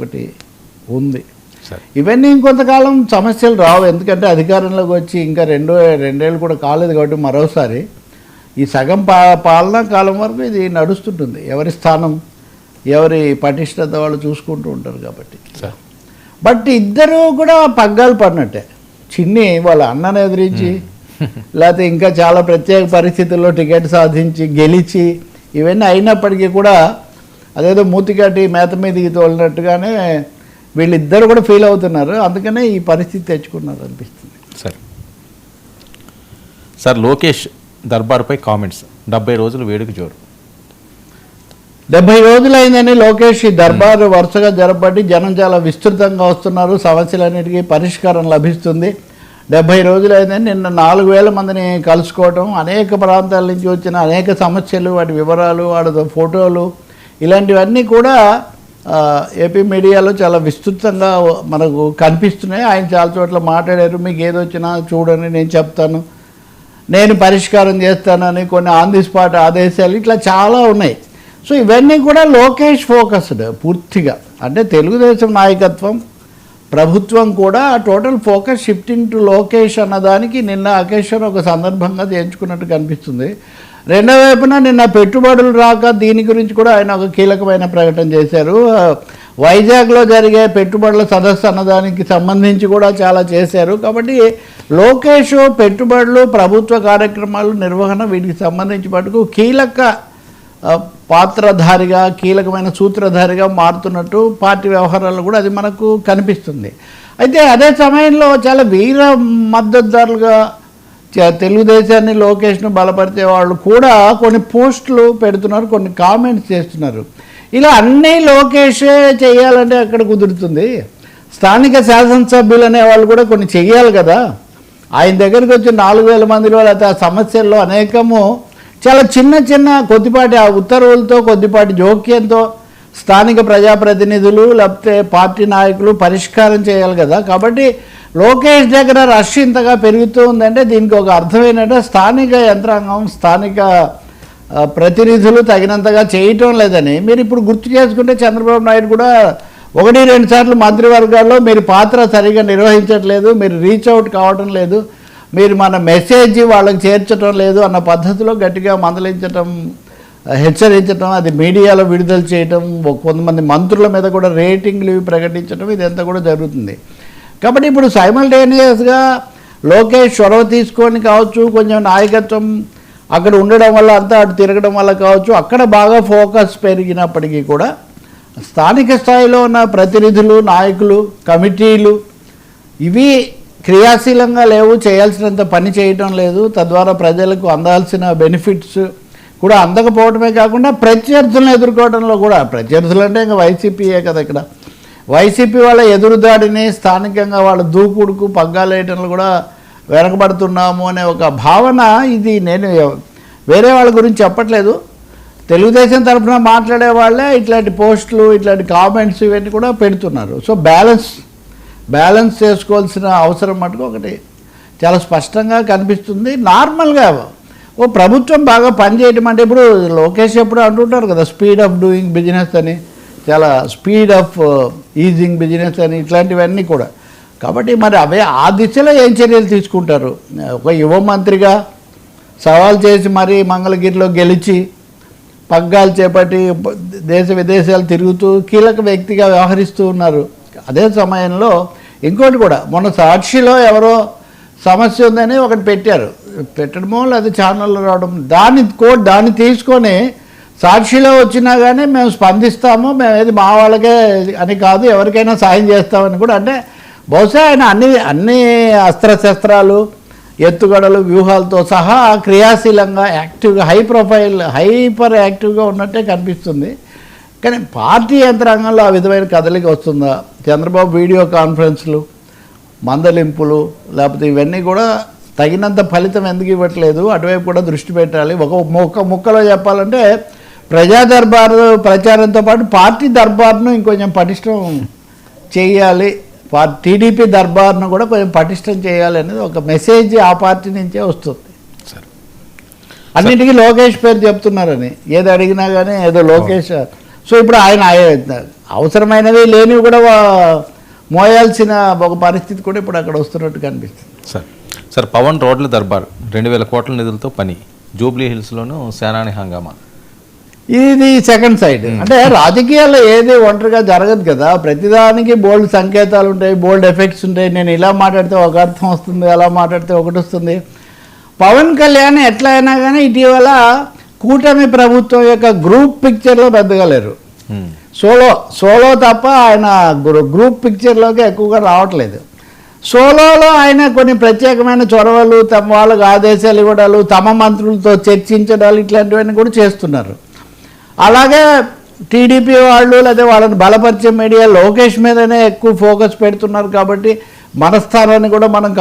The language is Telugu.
ఒకటి ఉంది. ఇవన్నీ ఇంకొంతకాలం సమస్యలు రావు. ఎందుకంటే అధికారంలోకి వచ్చి ఇంకా రెండో రెండేళ్ళు కూడా కాలేదు కాబట్టి మరోసారి ఈ సగం పా పాలనా కాలం వరకు ఇది నడుస్తుంటుంది. ఎవరి స్థానం ఎవరి పటిష్టత వాళ్ళు చూసుకుంటూ ఉంటారు కాబట్టి. బట్ ఇద్దరు కూడా పగ్గాలు పడినట్టే. చిన్ని వాళ్ళ అన్నను ఎదిరించి లేకపోతే ఇంకా చాలా ప్రత్యేక పరిస్థితుల్లో టికెట్ సాధించి గెలిచి ఇవన్నీ అయినప్పటికీ కూడా అదేదో మూతికాటి మేత మీదకి తోలినట్టుగానే వీళ్ళిద్దరు కూడా ఫీల్ అవుతున్నారు. అందుకనే ఈ పరిస్థితి తెచ్చుకున్నారు అనిపిస్తుంది. సరే. సార్ లోకేష్ దర్బార్పై కామెంట్స్. డెబ్బై రోజులు వేడుక జోరు. డెబ్బై రోజులైందని లోకేష్ ఈ దర్బారు వరుసగా జరపబట్టి జనం చాలా విస్తృతంగా వస్తున్నారు. సమస్యలన్నిటికీ పరిష్కారం లభిస్తుంది. డెబ్బై రోజులైందని నిన్న నాలుగు వేల మందిని కలుసుకోవటం అనేక ప్రాంతాల నుంచి వచ్చిన అనేక సమస్యలు వాటి వివరాలు వాటి ఫోటోలు ఇలాంటివన్నీ కూడా ఏపీ మీడియాలో చాలా విస్తృతంగా మనకు కనిపిస్తున్నాయి. ఆయన చాలా చోట్ల మాట్లాడారు మీకు ఏదొచ్చినా చూడని నేను చెప్తాను. నేను పరిష్కారం చేస్తానని కొన్ని ఆన్ ది స్పాట్ ఆదేశాలు ఇట్లా చాలా ఉన్నాయి. సో ఇవన్నీ కూడా లోకేష్ ఫోకస్డ్ పూర్తిగా. అంటే తెలుగుదేశం నాయకత్వం ప్రభుత్వం కూడా total focus shifting to Lokesh అన్నదానికి నిన్న అకేషన్ ఒక సందర్భంగా చేయించుకున్నట్టు కనిపిస్తుంది. రెండో వైపున నిన్న పెట్టుబడులు రాక దీని గురించి కూడా ఆయన ఒక కీలకమైన ప్రకటన చేశారు. వైజాగ్లో జరిగే పెట్టుబడుల సదస్సు అన్నదానికి సంబంధించి కూడా చాలా చేశారు. కాబట్టి లోకేష్ పెట్టుబడులు ప్రభుత్వ కార్యక్రమాలు నిర్వహణ వీటికి సంబంధించి మటుకు కీలక పాత్రధారిగా కీలకమైన సూత్రధారిగా మారుతున్నట్టు పార్టీ వ్యవహారాల్లో కూడా అది మనకు కనిపిస్తుంది. అయితే అదే సమయంలో చాలా వీర మద్దతుదారులుగా తెలుగుదేశాన్ని లోకేష్ను బలపరిచే వాళ్ళు కూడా కొన్ని పోస్టులు పెడుతున్నారు కొన్ని కామెంట్స్ చేస్తున్నారు. ఇలా అన్నీ లోకేషే చేయాలంటే అక్కడ కుదురుతుంది. స్థానిక శాసనసభ్యులు అనే వాళ్ళు కూడా కొన్ని చెయ్యాలి కదా. ఆయన దగ్గరికి వచ్చి నాలుగు వేల మందిలో లేకపోతే ఆ సమస్యల్లో అనేకము చాలా చిన్న చిన్న కొద్దిపాటి ఆ ఉత్తర్వులతో కొద్దిపాటి జోక్యంతో స్థానిక ప్రజాప్రతినిధులు లేకపోతే పార్టీ నాయకులు పరిష్కారం చేయాలి కదా. కాబట్టి లోకేష్ దగ్గర రష్ ఇంతగా పెరుగుతూ ఉందంటే దీనికి ఒక అర్థం ఏంటంటే స్థానిక యంత్రాంగం స్థానిక ప్రతినిధులు తగినంతగా చేయటం లేదని. మీరు ఇప్పుడు గుర్తు చేసుకుంటే చంద్రబాబు నాయుడు కూడా ఒకటి రెండు సార్లు మంత్రివర్గాల్లో మీరు పాత్ర సరిగా నిర్వహించట్లేదు మీరు రీచ్ అవుట్ కావటం లేదు మీరు మన మెసేజ్ వాళ్ళకి చేర్చడం లేదు అన్న పద్ధతిలో గట్టిగా మందలించటం హెచ్చరించడం అది మీడియాలో విడుదల చేయటం కొంతమంది మంత్రుల మీద కూడా రేటింగ్లు ఇవి ప్రకటించడం ఇదంతా కూడా జరుగుతుంది. కాబట్టి ఇప్పుడు సైమల్టేనియస్గా లోకేష్ చొరవ తీసుకొని కావచ్చు కొంచెం నాయకత్వం అక్కడ ఉండడం వల్ల అంతా అటు తిరగడం వల్ల కావచ్చు అక్కడ బాగా ఫోకస్ పెరిగినప్పటికీ కూడా స్థానిక స్థాయిలో ఉన్న ప్రతినిధులు నాయకులు కమిటీలు ఇవి క్రియాశీలంగా లేవు చేయాల్సినంత పని చేయటం లేదు. తద్వారా ప్రజలకు అందాల్సిన బెనిఫిట్స్ కూడా అందకపోవడమే కాకుండా ప్రత్యర్థులను ఎదుర్కోవడంలో కూడా ప్రత్యర్థులు అంటే ఇంకా వైసీపీయే కదా ఇక్కడ. వైసీపీ వాళ్ళ ఎదురుదాడిని స్థానికంగా వాళ్ళ దూకుడుకు పగ్గాలేయటంలో కూడా వెనకబడుతున్నాము అనే ఒక భావన ఇది నేను వేరే వాళ్ళ గురించి చెప్పట్లేదు. తెలుగుదేశం తరఫున మాట్లాడే వాళ్ళే ఇట్లాంటి పోస్టులు ఇట్లాంటి కామెంట్స్ ఇవన్నీ కూడా పెడుతున్నారు. సో బ్యాలెన్స్ బ్యాలెన్స్ చేసుకోవాల్సిన అవసరం మటుకు ఒకటి చాలా స్పష్టంగా కనిపిస్తుంది. నార్మల్గా ఓ ప్రభుత్వం బాగా పనిచేయటం అంటే ఇప్పుడు లోకేష్ ఎప్పుడు అంటుంటారు కదా స్పీడ్ ఆఫ్ డూయింగ్ బిజినెస్ అని. చాలా స్పీడ్ ఆఫ్ ఈజింగ్ బిజినెస్ అని ఇట్లాంటివన్నీ కూడా. కాబట్టి మరి అవే ఆ దిశలో ఏం చర్యలు తీసుకుంటారు? ఒక యువ మంత్రిగా సవాల్ చేసి మరి మంగళగిరిలో గెలిచి పగ్గాలు చేపట్టి దేశ విదేశాలు తిరుగుతూ కీలక వ్యక్తిగా వ్యవహరిస్తూ ఉన్నారు. అదే సమయంలో ఇంకోటి కూడా మొన్న సాక్షిలో ఎవరో సమస్య ఉందని ఒకటి పెట్టారు. పెట్టడమో లేదా ఛానల్లో రావడం. దాన్ని కోడ్ దాన్ని తీసుకొని సాక్షిలో వచ్చినా కానీ మేము స్పందిస్తాము. మేము ఏది మా వాళ్ళకే అని కాదు ఎవరికైనా సాయం చేస్తామని కూడా. అంటే బహుశా ఆయన అన్ని అన్ని అస్త్రశస్త్రాలు ఎత్తుగడలు వ్యూహాలతో సహా క్రియాశీలంగా యాక్టివ్గా హై ప్రొఫైల్ హైపర్ యాక్టివ్గా ఉన్నట్టే కనిపిస్తుంది. కానీ పార్టీ యంత్రాంగంలో ఆ విధమైన కదలిక వస్తుందా? చంద్రబాబు వీడియో కాన్ఫరెన్స్లు మందలింపులు లేకపోతే ఇవన్నీ కూడా తగినంత ఫలితం ఎందుకు ఇవ్వట్లేదు? అటువైపు కూడా దృష్టి పెట్టాలి. ఒక ముక్క ముక్కలో చెప్పాలంటే ప్రజా దర్బారు ప్రచారంతో పాటు పార్టీ దర్బార్ను ఇంకొంచెం పటిష్టం చేయాలి. టీడీపీ దర్బార్ను కూడా కొంచెం పటిష్టం చేయాలి అనేది ఒక మెసేజ్ ఆ పార్టీ నుంచే వస్తుంది. సరే. అన్నింటికీ లోకేష్ పేరు చెప్తున్నారని. ఏది అడిగినా కానీ ఏదో లోకేష్ సో ఇప్పుడు ఆయన ఆయ- అవసరమైనవి లేనివి కూడా మోయాల్సిన ఒక పరిస్థితి కూడా ఇప్పుడు అక్కడ వస్తున్నట్టు కనిపిస్తుంది. సార్. సార్ పవన్ రోడ్ల దర్బార్ రెండు వేల కోట్ల నిధులతో పని. జూబ్లీ హిల్స్లోను సేనాని హంగామా? ఇది సెకండ్ సైడ్. అంటే రాజకీయాల్లో ఏది ఒంటరిగా జరగదు కదా. ప్రతిదానికి బోల్డ్ సంకేతాలు ఉంటాయి బోల్డ్ ఎఫెక్ట్స్ ఉంటాయి. నేను ఇలా మాట్లాడితే ఒక అర్థం వస్తుంది అలా మాట్లాడితే ఒకటి వస్తుంది. పవన్ కళ్యాణ్ ఎట్లా అయినా కానీ ఇటీవల కూటమి ప్రభుత్వం యొక్క గ్రూప్ పిక్చర్లో పెద్దగా లేరు. సోలో సోలో తప్ప ఆయన గ్రూ- గ్రూప్ పిక్చర్లోకి ఎక్కువగా రావట్లేదు. సోలోలో ఆయన కొన్ని ప్రత్యేకమైన చొరవలు తమ వాళ్ళకు ఆదేశాలు ఇవ్వడాలు తమ మంత్రులతో చర్చించడాలు ఇట్లాంటివన్నీ కూడా చేస్తున్నారు. అలాగే టీడీపీ వాళ్ళు లేదా వాళ్ళని బలపరిచే మీడియా లోకేష్ మీదనే ఎక్కువ ఫోకస్ పెడుతున్నారు కాబట్టి మనస్థానాన్ని కూడా మనం